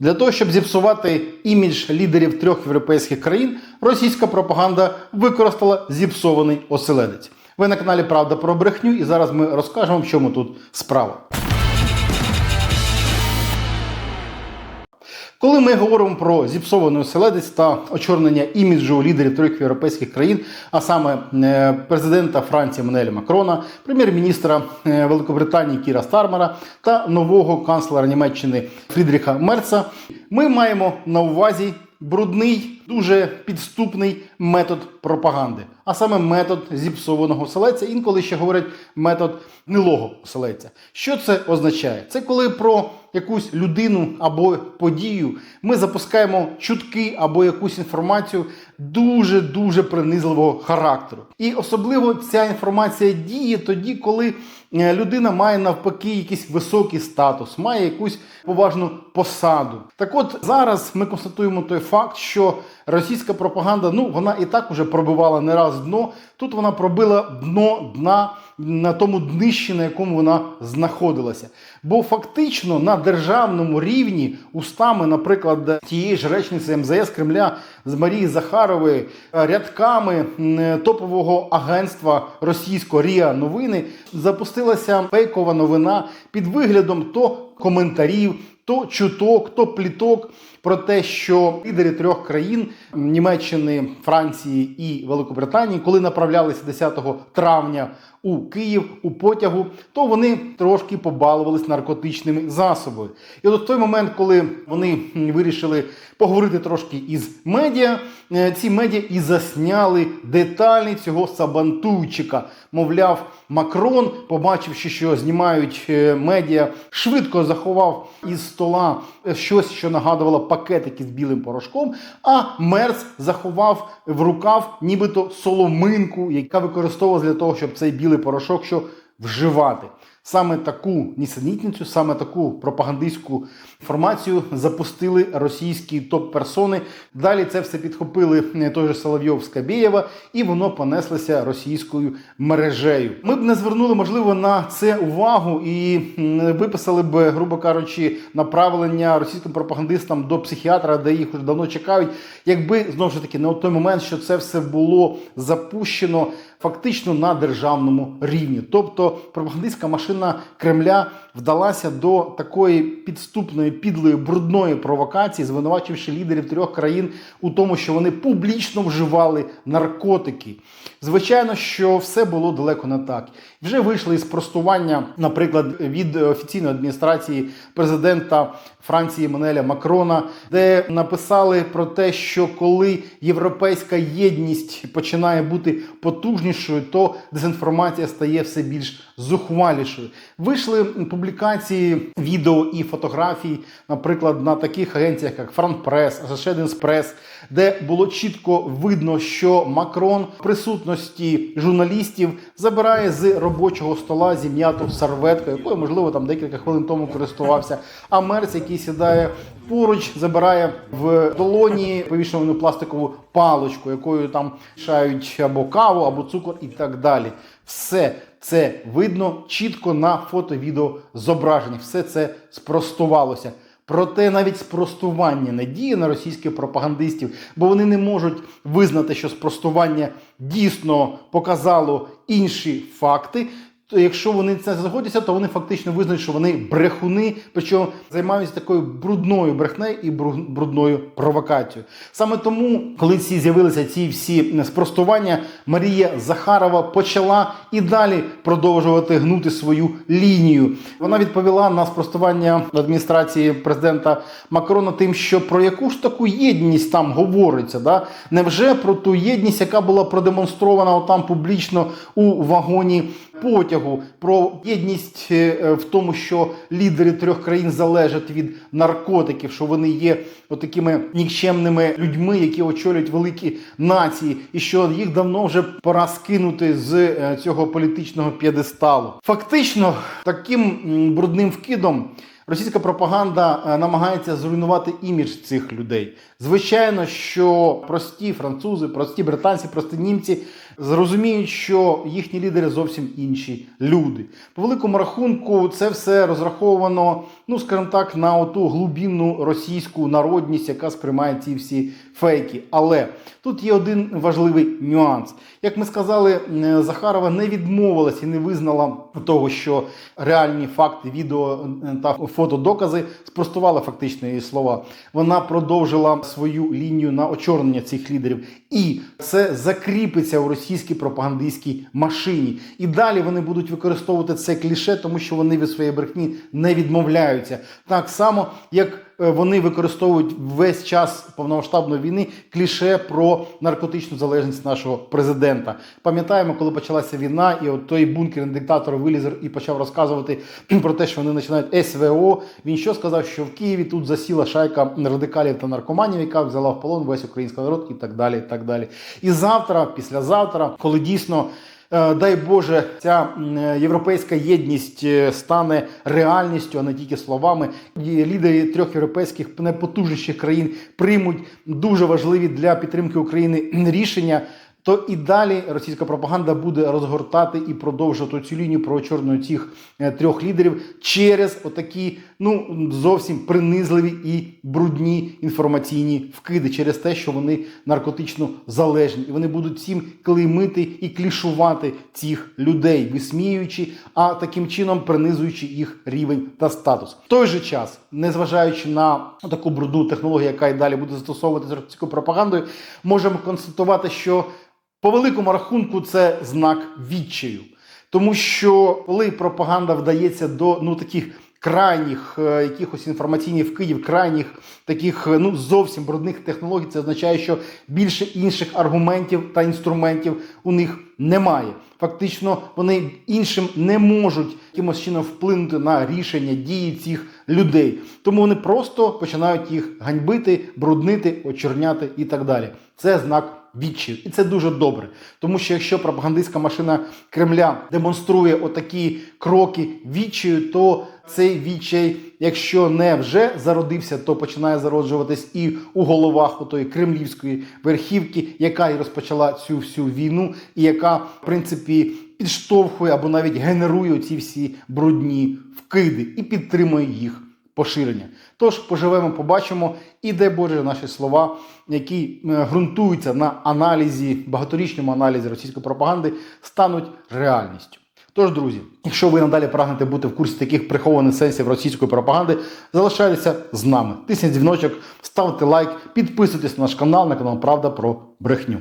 Для того, щоб зіпсувати імідж лідерів трьох європейських країн, російська пропаганда використала зіпсований оселедець. Ви на каналі Правда про брехню, і зараз ми розкажемо, в чому тут справа. Коли ми говоримо про зіпсований оселедець та очорнення іміджу лідерів трьох європейських країн, а саме е, президента Франції Мануеля Макрона, прем'єр-міністра е, Великобританії Кіра Стармера та нового канцлера Німеччини Фрідріха Мерца, ми маємо на увазі брудний, дуже підступний метод пропаганди, а саме метод зіпсованого оселедця, інколи ще говорять метод гнилого оселедця. Що це означає? Це коли про якусь людину або подію ми запускаємо чутки або якусь інформацію дуже дуже принизливого характеру. І особливо ця інформація діє тоді, коли е, людина має навпаки якийсь високий статус, має якусь поважну посаду. Так от зараз ми констатуємо той факт, що російська пропаганда, ну вона і так уже пробивала не раз дно. Тут вона пробила дно дна на тому днищі, на якому вона знаходилася. Бо фактично на державному рівні устами, наприклад, тієї ж речниці МЗС Кремля з Марії Захарової рядками топового агентства російського Ріа Новини запустилася фейкова новина під виглядом то коментарів, то чуток, то пліток про те, що лідери трьох країн Німеччини, Франції і Великобританії, коли направлялися 10 травня у Київ у потягу, то вони трошки побалувались наркотичними засобами. І от в той момент, коли вони вирішили поговорити трошки із медіа, е, ці медіа і засняли деталі цього сабантуйчика. Мовляв, Макрон, побачивши, що знімають е, медіа, швидко заховав із стола е, щось, що нагадувало пакетики з білим порошком. А Мерц заховав в рукав нібито соломинку, яка використовувалась для того, щоб цей білий порошок що вживати. Саме таку нісенітницю, саме таку пропагандистську інформацію запустили російські топ-персони. Далі це все підхопили е, той же Соловйов Скабєєва, і воно понеслося російською мережею. Ми б не звернули, можливо, на це увагу і виписали б, грубо кажучи, направлення російським пропагандистам до психіатра, де їх вже давно чекають, якби знову ж таки не у той момент, що це все було запущено фактично на державному рівні. Тобто пропагандистська машина Кремля вдалася до такої підступної, підлої, брудної провокації, звинувачивши лідерів трьох країн у тому, що вони публічно вживали наркотики. Звичайно, що все було далеко не так. Вже вийшли із простування, наприклад, від офіційної адміністрації президента Франції Манеля Макрона, де написали про те, що коли європейська єдність починає бути потужнішою, то дезінформація стає все більш зухвалішою. Вийшли публікації відео і фотографій, наприклад, на таких агенціях, як Франпрес, Associated Press, де було чітко видно, що Макрон в присутності журналістів забирає з робочого стола зім'яту серветку, якою, можливо, там декілька хвилин тому користувався. А Мерц, який сідає поруч, забирає в долоні повішену пластикову паличку, якою там шають або каву, або цукор і так далі. Все це видно чітко на фото-відео зображеннях. Все це спростувалося. Проте навіть спростування не діє на російських пропагандистів, бо вони не можуть визнати, що спростування дійсно показало інші факти. Якщо вони це згодяться, то вони фактично визнають, що вони брехуни, причому займаються такою брудною брехнею і брудною провокацією. Саме тому, коли ці з'явилися ці всі спростування, Марія Захарова почала і далі продовжувати гнути свою лінію. Вона відповіла на спростування адміністрації президента Макрона тим, що про яку ж таку єдність там говориться. Да? Невже про ту єдність, яка була продемонстрована там публічно у вагоні потягу, про єдність е, в тому, що лідери трьох країн залежать від наркотиків, що вони є отакими нікчемними людьми, які очолюють великі нації, і що їх давно вже пора скинути з е, цього політичного п'єдесталу. Фактично, таким брудним вкидом. Російська пропаганда е, намагається зруйнувати імідж цих людей. Звичайно, що прості французи, прості британці, прості німці зрозуміють, що їхні лідери зовсім інші люди. По великому рахунку, це все розраховано, ну скажімо так, на оту глубинну російську народність, яка сприймає ці всі фейки. Але тут є один важливий нюанс. Як ми сказали, е, Захарова не відмовилась і не визнала того, що реальні факти, відео е, та фотодокази спростували фактично її слова. Вона продовжила свою лінію на очорнення цих лідерів, і це закріпиться у російській пропагандистській машині. І далі вони будуть використовувати це кліше, тому що вони від своєї брехні не відмовляються. Так само, як вони використовують весь час повномасштабної війни кліше про наркотичну залежність нашого президента. Пам'ятаємо, коли почалася війна, і от той бункерний диктатор виліз і почав розказувати про те, що вони починають СВО. Він що сказав, що в Києві тут засіла шайка радикалів та наркоманів, яка взяла в полон весь український народ, і так далі. І так далі. І завтра, післязавтра, коли дійсно. Е, Дай Боже, ця е, європейська єдність е, стане реальністю, а не тільки словами. І Лідери трьох європейських найпотужніших країн приймуть дуже важливі для підтримки України рішення. То і далі російська пропаганда буде розгортати і продовжувати цю лінію про чорну цих е, трьох лідерів через отакі, ну зовсім принизливі і брудні інформаційні вкиди, через те, що вони наркотично залежні, і вони будуть всім клеймити і клішувати цих людей, висміюючи, а таким чином принизуючи їх рівень та статус. В той же час, незважаючи на таку брудну технологію, яка і далі буде застосовуватися російською пропагандою, можемо констатувати, що по великому рахунку це знак відчаю. Тому що коли пропаганда вдається до ну таких крайніх е, якихось інформаційних вкидів, крайніх таких е, ну зовсім брудних технологій, це означає, що більше інших аргументів та інструментів у них немає. Фактично, вони іншим не можуть якимось чином вплинути на рішення дії цих людей. Тому вони просто починають їх ганьбити, бруднити, очерняти і так далі. Це знак відчаю. І це дуже добре. Тому що якщо пропагандистська машина Кремля демонструє отакі кроки відчаю, то цей відчай, якщо не вже зародився, то починає зароджуватись і у головах отої кремлівської верхівки, яка і розпочала цю всю війну, і яка, в принципі, підштовхує або навіть генерує ці всі брудні вкиди і підтримує їх поширення. Тож поживемо, побачимо, і дай Боже наші слова, які е, ґрунтуються на аналізі, багаторічному аналізі російської пропаганди, стануть реальністю. Тож, друзі, якщо ви надалі прагнете бути в курсі таких прихованих сенсів російської пропаганди, залишайтеся з нами. Тисніть дзвіночок, ставте лайк, підписуйтесь на наш канал, на канал Правда про брехню.